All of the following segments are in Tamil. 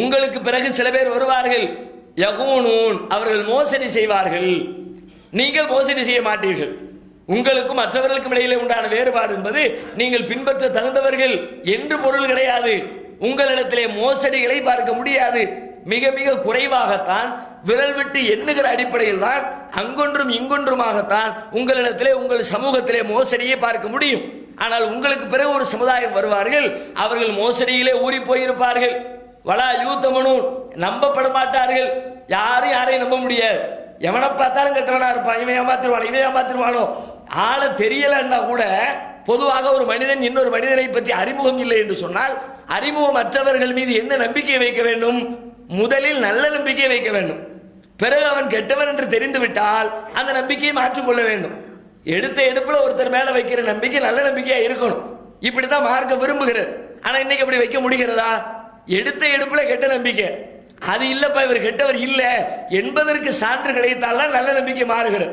உங்களுக்கு பிறகு சில பேர் வருவார்கள். யகூனூன் அவர்கள் மோசடி செய்வார்கள். நீங்கள் மோசடி செய்ய மாட்டீர்கள். உங்களுக்கும் மற்றவர்களுக்கும் இடையிலே உண்டான வேறுபாடு என்பது நீங்கள் பின்பற்ற தகுந்தவர்கள் என்று பொருள் கிடையாது. உங்களிடத்திலே மோசடிகளை பார்க்க முடியாது. மிக மிக குறைவாகத்தான் விரல் விட்டு எண்ணுகிற அடிப்படையில் தான் அங்கொன்றும் இங்கொன்றுமாகத்தான் உங்களிடத்திலே உங்கள் சமூகத்திலே மோசடியை பார்க்க முடியும். ஆனால் உங்களுக்கு பிறகு ஒரு சமுதாயம் வருவார்கள். அவர்கள் மோசடியிலே ஊறி போயிருப்பார்கள். வலா யூத்தமனும் நம்பப்பட மாட்டார்கள் யாரும் யாரையும் நம்ப முடியாது. எவனை பார்த்தாலும் கெட்டவனா இருப்பான். இவன் ஏமாத்திருவான் இவன் ஏமாத்திருவானோ. ஆளை தெரியலன்னா கூட பொதுவாக ஒரு மனிதன் இன்னொரு மனிதனை பற்றி அறிமுகம் இல்லை என்று சொன்னால் அறிமுகம் மற்றவர்கள் மீது என்ன நம்பிக்கை வைக்க வேண்டும்? முதலில் நல்ல நம்பிக்கை வைக்க வேண்டும். பிறகு அவன் கெட்டவன் என்று தெரிந்துவிட்டால் அந்த நம்பிக்கையை மாற்றிக்கொள்ள வேண்டும். எடுத்த எடுப்பில் ஒருத்தர் மேல வைக்கிற நம்பிக்கை நல்ல நம்பிக்கையா இருக்கணும். இப்படிதான் மார்க்க விரும்புகிறது. ஆனா இன்னைக்கு அப்படி வைக்க முடிகிறதா? எடுத்த எடுப்பில் கெட்ட நம்பிக்கை. அது இல்லைப்பா இவர் கெட்டவர் இல்லை. என்பதற்கு சான்று கிடைத்தால்தான் நல்ல நம்பிக்கை மாறுகிறது.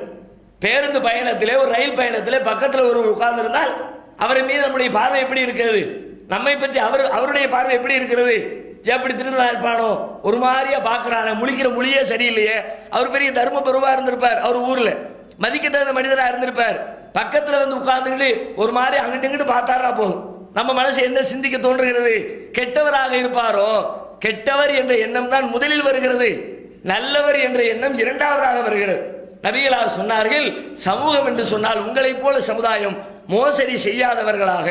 பேருந்து பயணத்திலே ஒரு ரயில் பயணத்திலே பக்கத்தில் ஒரு உட்கார்ந்திருந்தால் அவரை மீது நம்முடைய பார்வை எப்படி இருக்கிறது? நம்மை பற்றி அவர் அவருடைய பார்வை எப்படி இருக்கிறது? எப்படி திருநா இருப்பானோ? ஒரு மாதிரியா பார்க்குறானே முழிக்கிற மொழியே சரியில்லையே. அவர் பெரிய தர்ம பெருவா இருந்திருப்பார் அவர் ஊரில். மதிக்க தகுந்த மனிதராக இருந்திருப்பார். பக்கத்தில் வந்து உட்கார்ந்துக்கிட்டு ஒரு மாதிரி அங்கிட்டு இங்கிட்டு பார்த்தாரா போதும். நம்ம மனசு என்ன சிந்திக்க தோன்றுகிறது? கெட்டவராக இருப்பாரோ? கெட்டவர் என்ற எண்ணம் தான் முதலில் வருகிறது. நல்லவர் என்ற எண்ணம் இரண்டாவதாக வருகிறது. நபிகளார் சொன்னார்கள் சமூகம் என்று சொன்னால் உங்களைப் போல சமுதாயம் மோசடி செய்யாதவர்களாக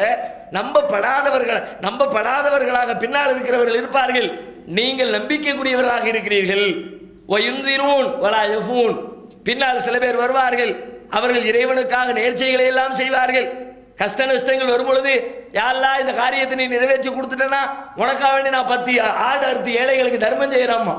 நம்பப்படாதவர்கள் நம்பப்படாதவர்களாக பின்னால் இருக்கிறவர்கள் இருப்பார்கள். நீங்கள் நம்பிக்கைக்குரியவர்களாக இருக்கிறீர்கள். ஒயுந்திரூன் வலா பின்னால் சில பேர் வருவார்கள். அவர்கள் இறைவனுக்காக நேர்ச்சைகளை எல்லாம் செய்வார்கள். கஷ்ட நஷ்டங்கள் வரும் பொழுது யாரெல்லாம் இந்த காரியத்தை நீ நிறைவேற்றி கொடுத்துட்டேன்னா உனக்காக வேண்டி நான் பத்தி ஆடு அறுத்து ஏழைகளுக்கு தர்மம் செய்யறாமா